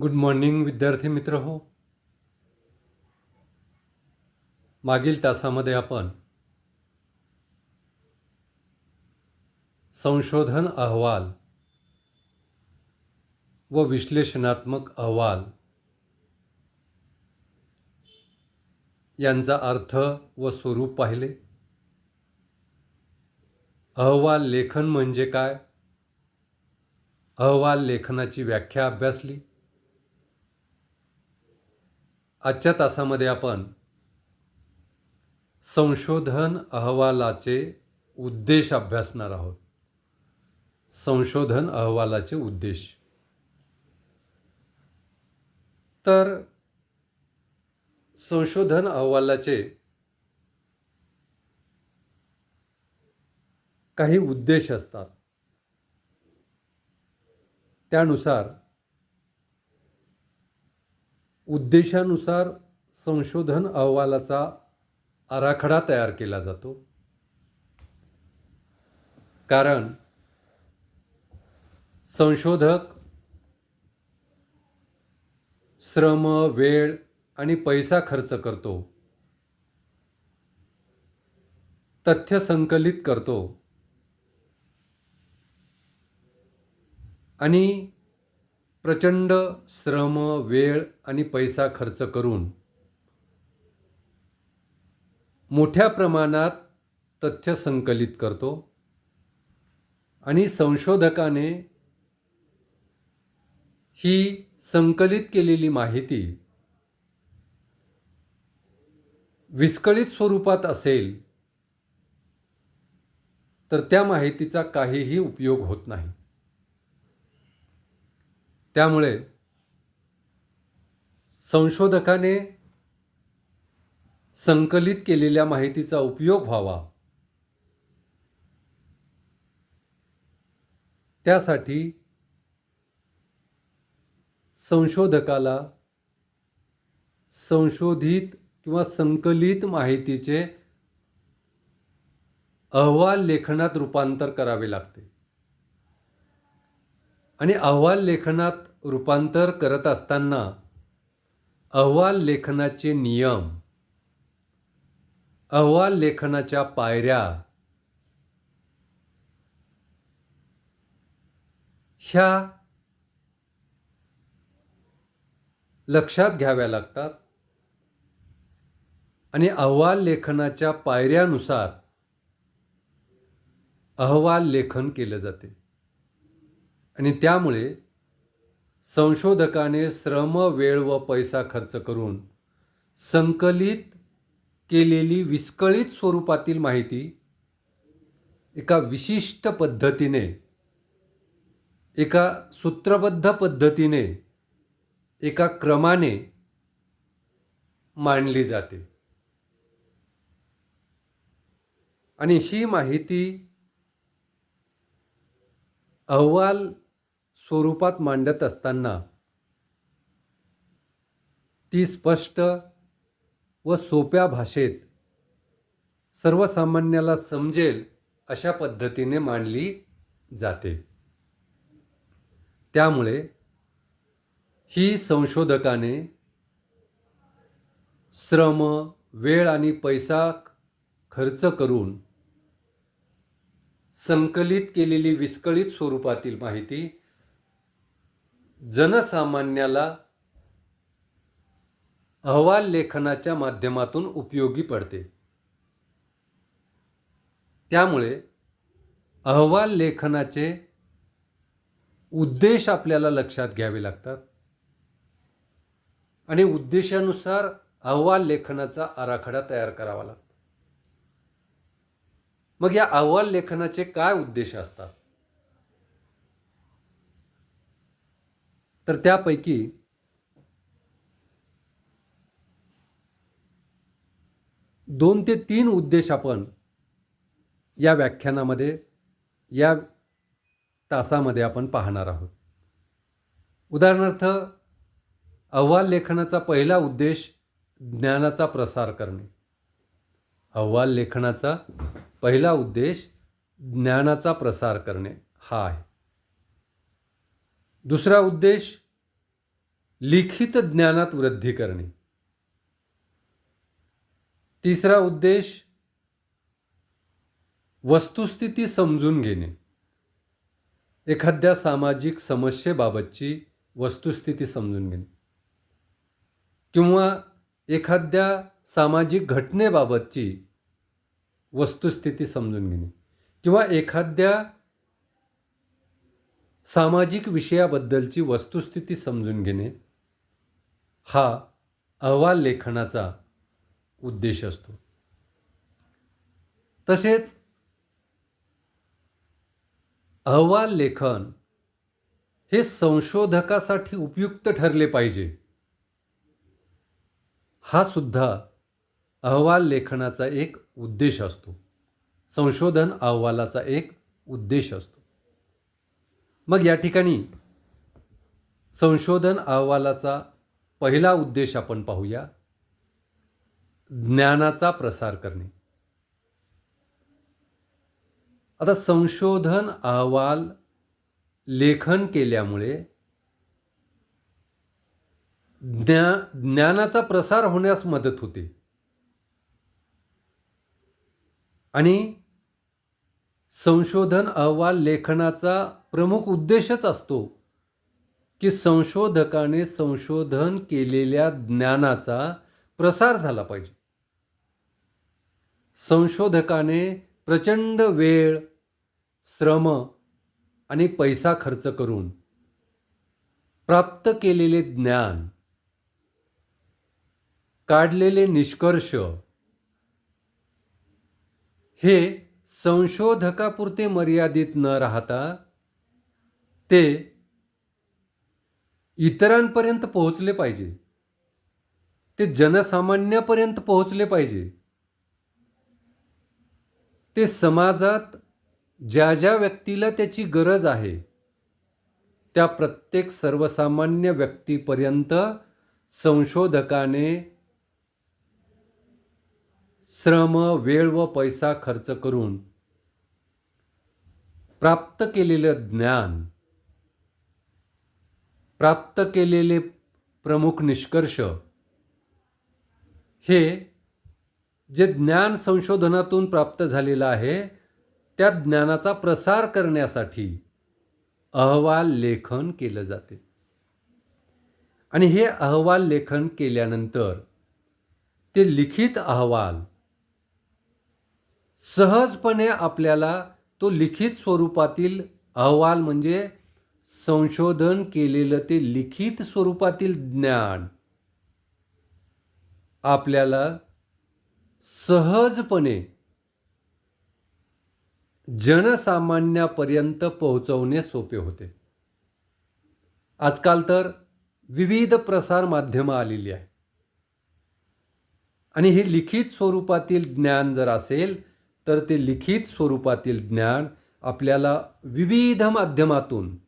Good morning विद्यार्थी मित्र हो. मागील तासामध्ये आपण संशोधन अहवाल व विश्लेषणात्मक अहवाल यांचा अर्थ व स्वरूप पाहिले. अहवाल लेखन म्हणजे काय? अहवाल लेखनाची व्याख्या अभ्यासली. आजच्या तासामध्ये आपण संशोधन अहवालाचे उद्देश अभ्यासणार आहोत. संशोधन अहवालाचे उद्देश. तर संशोधन अहवालाचे काही उद्देश असतात. त्यानुसार उद्देशानुसार संशोधन अहवालाचा आराखडा तयार केला जातो. कारण संशोधक श्रम वेळ आणि पैसा खर्च करतो. तथ्य संकलित करतो. आणि प्रचंड श्रम वेळ आणि पैसा खर्च करून मोठ्या प्रमाणात तथ्य संकलित करतो आणि संशोधकाने ही संकलित केलेली माहिती विस्कळीत स्वरूपात असेल तर त्या माहितीचा काहीही उपयोग होत नाही. त्यामुळे संशोधकाने संकलित केलेल्या माहितीचा उपयोग व्हावा. त्यासाठी संशोधकाला संशोधित किंवा संकलित माहितीचे अहवाल लेखनात रूपांतर करावे लागते. आणि अहवाल लेखनात रूपांतर करत असताना अहवाल लेखनाचे नियम अहवाल लेखनाच्या पायऱ्या ह्या लक्षात घ्याव्या लागतात आणि अहवाल लेखनाच्या पायऱ्यानुसार अहवाल लेखन केलं जाते. आणि त्यामुळे संशोधकाने श्रम वेळ व पैसा खर्च करून संकलित केलेली विस्कळीत स्वरूपातील माहिती एका विशिष्ट पद्धतीने एका सूत्रबद्ध पद्धतीने एका क्रमाने मांडली जाते. आणि ही माहिती अहवाल स्वरूपात मांडत असताना ती स्पष्ट व सोप्या भाषेत सर्वसामान्याला समजेल अशा पद्धतीने मांडली जाते. त्यामुळे ही संशोधकाने श्रम वेळ आणि पैसा खर्च करून संकलित केलेली विस्कळीत स्वरूपातील माहिती जनसामान्याला अहवाल लेखनाच्या माध्यमातून उपयोगी पडते. त्यामुळे अहवाल लेखनाचे उद्देश आपल्याला लक्षात घ्यावे लागतात. आणि उद्देशानुसार अहवाल लेखनाचा आराखडा तयार करावा लागतो. मग या अहवाल लेखनाचे काय उद्देश असतात? तर त्यापैकी दोन ते तीन उद्देश आपण या व्याख्यानामध्ये या तासामध्ये आपण पाहणार आहोत. उदाहरणार्थ अहवाल लेखनाचा पहिला उद्देश ज्ञानाचा प्रसार करणे. अहवाल लेखनाचा पहिला उद्देश ज्ञानाचा प्रसार करणे. हा आहे. दुसरा उद्देश लिखित ज्ञानात वृद्धी करणे. तिसरा उद्देश वस्तुस्थिती समजून घेणे. एखाद्या सामाजिक समस्येबाबतची वस्तुस्थिती समजून घेणे. किंवा एखाद्या सामाजिक घटनेबाबतची वस्तुस्थिती समजून घेणे. किंवा एखाद्या सामाजिक विषयाबद्दलची वस्तुस्थिती समजून घेणे हा अहवाल लेखनाचा उद्देश असतो. तसेच अहवाल लेखन हे संशोधकासाठी उपयुक्त ठरले पाहिजे. हा सुद्धा अहवाल लेखनाचा एक उद्देश असतो. संशोधन अहवालाचा एक उद्देश असतो. मग या ठिकाणी संशोधन अहवालाचा पहिला उद्देश आपण पाहूया. ज्ञानाचा प्रसार करणे. आता संशोधन अहवाल लेखन केल्यामुळे ज्ञा ज्ञानाचा प्रसार होण्यास मदत होते. आणि संशोधन अहवाल लेखनाचा प्रमुख उद्देशच असतो की संशोधकाने संशोधन केलेल्या ज्ञानाचा प्रसार झाला पाहिजे. संशोधकाने प्रचंड वेळ श्रम आणि पैसा खर्च करून प्राप्त केलेले ज्ञान काढलेले निष्कर्ष हे संशोधकापुरते मर्यादित न राहता ते इतरांपर्यंत पोहोचले पाहिजे. ते जनसामान्यापर्यंत पोहोचले पाहिजे. ते समाजात ज्या ज्या व्यक्तीला त्याची गरज आहे त्या प्रत्येक सर्वसामान्य व्यक्तीपर्यंत संशोधकाने श्रम वेळ व पैसा खर्च करून प्राप्त केलेलं ज्ञान प्राप्त केलेले प्रमुख निष्कर्ष हे जे ज्ञान संशोधनातून प्राप्त झालेलं आहे त्या ज्ञानाचा प्रसार करण्यासाठी अहवाल लेखन केलं जाते. आणि हे अहवाल लेखन केल्यानंतर ते लिखित अहवाल सहजपणे आपल्याला तो लिखित स्वरूपातील अहवाल म्हणजे संशोधन केलेलं ते लिखित स्वरूपातील ज्ञान आपल्याला सहजपणे जनसामान्यापर्यंत पोहोचवणे सोपे होते. आजकाल तर विविध प्रसार माध्यमं आलेली आहे आणि हे लिखित स्वरूपातील ज्ञान जर असेल तर ते लिखित स्वरूपातील ज्ञान आपल्याला विविध माध्यमातून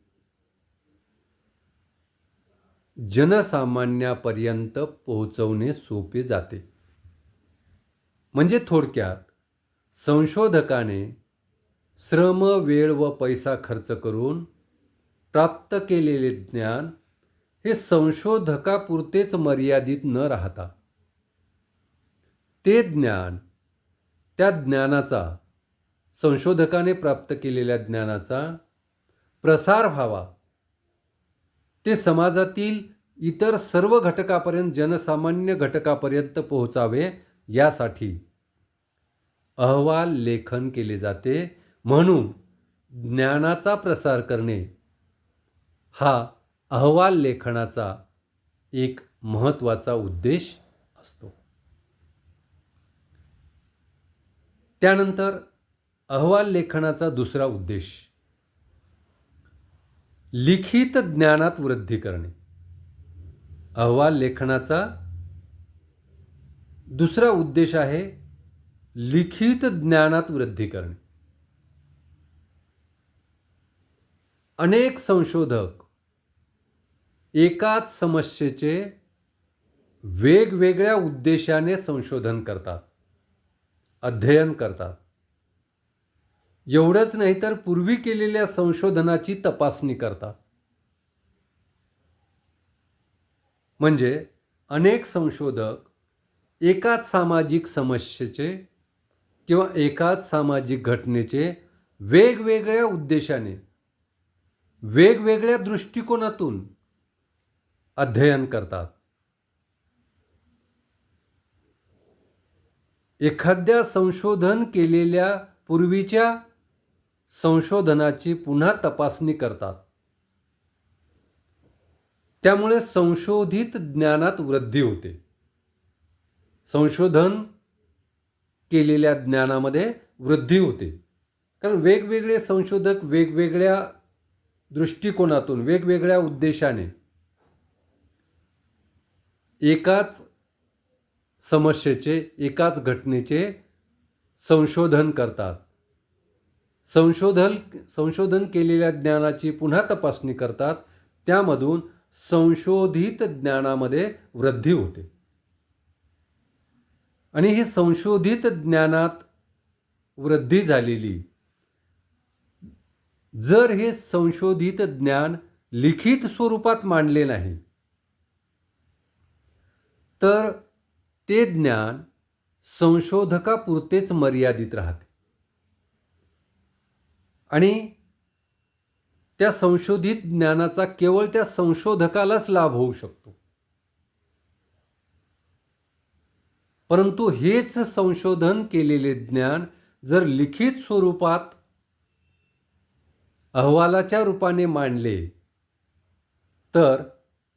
जनसामान्यापर्यंत पोहोचवणे सोपे जाते. म्हणजे थोडक्यात संशोधकाने श्रम वेळ व पैसा खर्च करून प्राप्त केलेले ज्ञान हे संशोधकापुरतेच मर्यादित न राहता ते ज्ञान त्या ज्ञानाचा संशोधकाने प्राप्त केलेल्या ज्ञानाचा प्रसार व्हावा. ते समाजातील इतर सर्व घटकापर्यंत जनसामान्य घटकापर्यंत पोहोचावे यासाठी अहवाल लेखन केले जाते. म्हणून ज्ञानाचा प्रसार करणे हा अहवाल लेखनाचा एक महत्त्वाचा उद्देश असतो. त्यानंतर अहवाल लेखनाचा दुसरा उद्देश लिखित ज्ञानात वृद्धी करणे. अहवाल लेखनाचा दुसरा उद्देश आहे लिखित ज्ञानात वृद्धी करणे. अनेक संशोधक एकाच समस्येचे वेगवेगळ्या उद्देशाने संशोधन करतात अध्ययन करतात. एवढंच नाही तर पूर्वी केलेल्या संशोधनाची तपासणी करतात. म्हणजे अनेक संशोधक एकाच सामाजिक समस्येचे किंवा एकाच सामाजिक घटनेचे वेगवेगळ्या उद्देशाने वेगवेगळ्या दृष्टिकोनातून अध्ययन करतात. एखाद्या संशोधन केलेल्या पूर्वीच्या संशोधनाची पुन्हा तपासणी करतात. त्यामुळे संशोधित ज्ञानात वृद्धी होते. संशोधन केलेल्या ज्ञानामध्ये वृद्धी होते. कारण वेगवेगळे संशोधक वेगवेगळ्या दृष्टिकोनातून वेगवेगळ्या उद्देशाने एकाच समस्येचे एकाच घटनेचे संशोधन करतात. संशोधन संशोधन केलेल्या ज्ञानाची पुन्हा तपासणी करतात. त्यामधून संशोधित ज्ञानामध्ये वृद्धी होते. आणि ही संशोधित ज्ञानात वृद्धी झालेली जर हे संशोधित ज्ञान लिखित स्वरूपात मांडले नाही तर ते ज्ञान संशोधकापुरतेच मर्यादित राहते. आणि त्या संशोधित ज्ञानाचा केवळ त्या संशोधकालाच लाभ होऊ शकतो. परंतु हेच संशोधन केलेले ज्ञान जर लिखित स्वरूपात अहवालाच्या रूपाने मांडले तर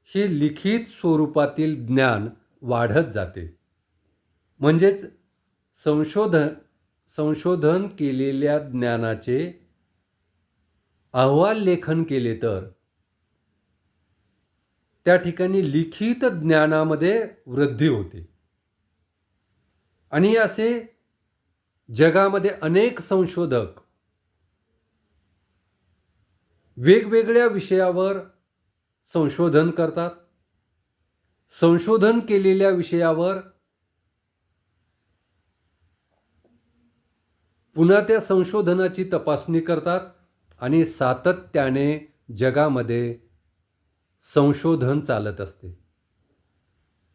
हे लिखित स्वरूपातील ज्ञान वाढत जाते. म्हणजेच संशोधन संशोधन केलेल्या ज्ञानाचे अहवाल लेखन केले तर? त्या ठिकाणी लिखित ज्ञानामध्ये वृद्धी होते. आणि असे जगामध्ये अनेक संशोधक वेगवेगळ्या विषयावर संशोधन करतात. संशोधन केलेल्या विषयावर पुन्हा त्या संशोधनाची तपासणी करतात. आणि सातत्याने जगामध्ये संशोधन चालत असते.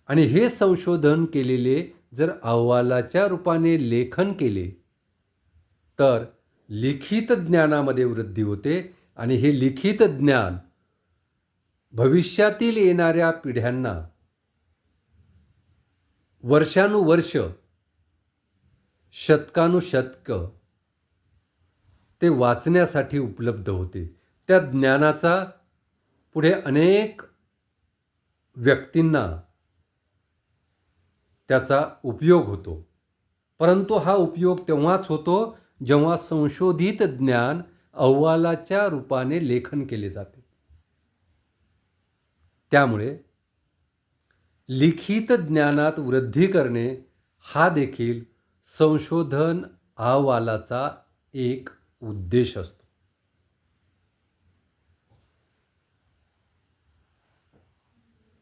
आणि हे संशोधन केलेले जर अहवालाच्या रूपाने लेखन केले तर लिखित ज्ञानामध्ये वृद्धी होते आणि हे लिखित ज्ञान भविष्यातील येणाऱ्या पिढ्यांना वर्षानुवर्ष शतकानुशतक ते वाचण्यासाठी उपलब्ध होते. त्या ज्ञानाचा पुढे अनेक व्यक्तींना त्याचा उपयोग होतो. परंतु हा उपयोग तेव्हाच होतो जेव्हा संशोधित ज्ञान अहवालाच्या रूपाने लेखन केले जाते. त्यामुळे लिखित ज्ञानात वृद्धी करणे हा देखील संशोधन अहवालाचा एक उद्देश असतो.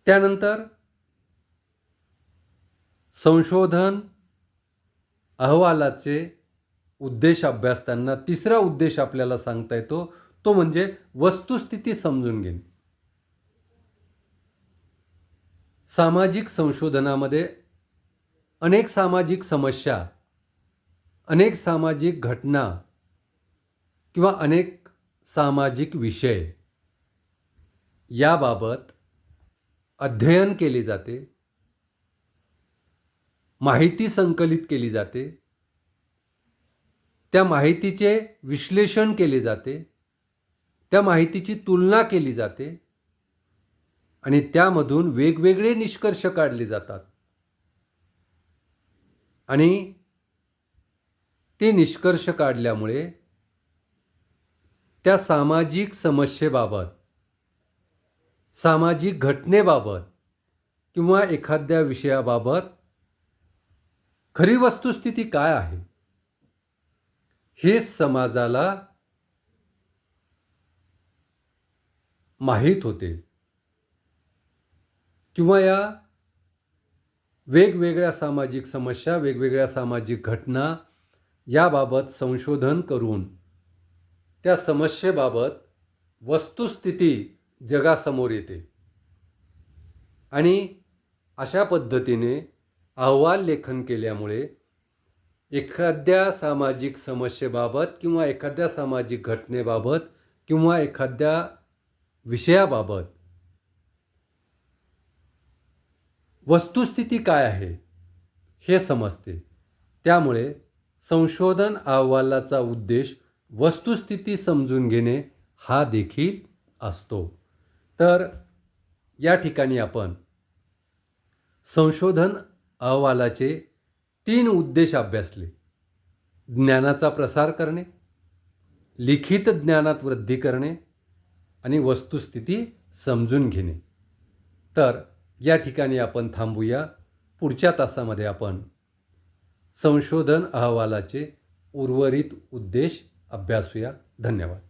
त्यानंतर संशोधन अहवालाचे उद्देश अभ्यासताना तिसरा उद्देश आपल्याला सांगता येतो तो म्हणजे वस्तुस्थिती समजून घेणे. सामाजिक संशोधनामध्ये अनेक सामाजिक समस्या अनेक सामाजिक घटना किंवा अनेक सामाजिक विषय याबाबत अध्ययन केले जाते माहिती संकलित केली जाते त्या माहितीचे विश्लेषण केले जाते त्या माहितीची तुलना केली जाते आणि त्यामधून वेगवेगळे निष्कर्ष काढले जातात. आणि ते निष्कर्ष काढल्यामुळे त्या सामाजिक समस्येबाबत सामाजिक घटनेबाबत किंवा एखाद्या विषयाबाबत खरी वस्तुस्थिती काय आहे? हे समाजाला माहीत होते. किंवा या वेगवेगळ्या सामाजिक समस्या वेगवेगळ्या सामाजिक घटना याबाबत संशोधन करून त्या समस्येबाबत वस्तुस्थिती जगासमोर येते. आणि अशा पद्धतीने अहवाल लेखन केल्यामुळे एखाद्या सामाजिक समस्येबाबत किंवा एखाद्या सामाजिक घटनेबाबत किंवा एखाद्या विषयाबाबत वस्तुस्थिती काय आहे हे समजते. त्यामुळे संशोधन अहवालाचा उद्देश वस्तुस्थिती समजून घेणे हा देखील असतो. तर या ठिकाणी आपण संशोधन अहवालाचे तीन उद्देश अभ्यासले. ज्ञानाचा प्रसार करणे लिखित ज्ञानात वृद्धी करणे आणि वस्तुस्थिती समजून घेणे. तर या ठिकाणी आपण थांबूया. पुढच्या तासामध्ये आपण संशोधन अहवालाचे उर्वरित उद्देश अभ्यासूया. धन्यवाद.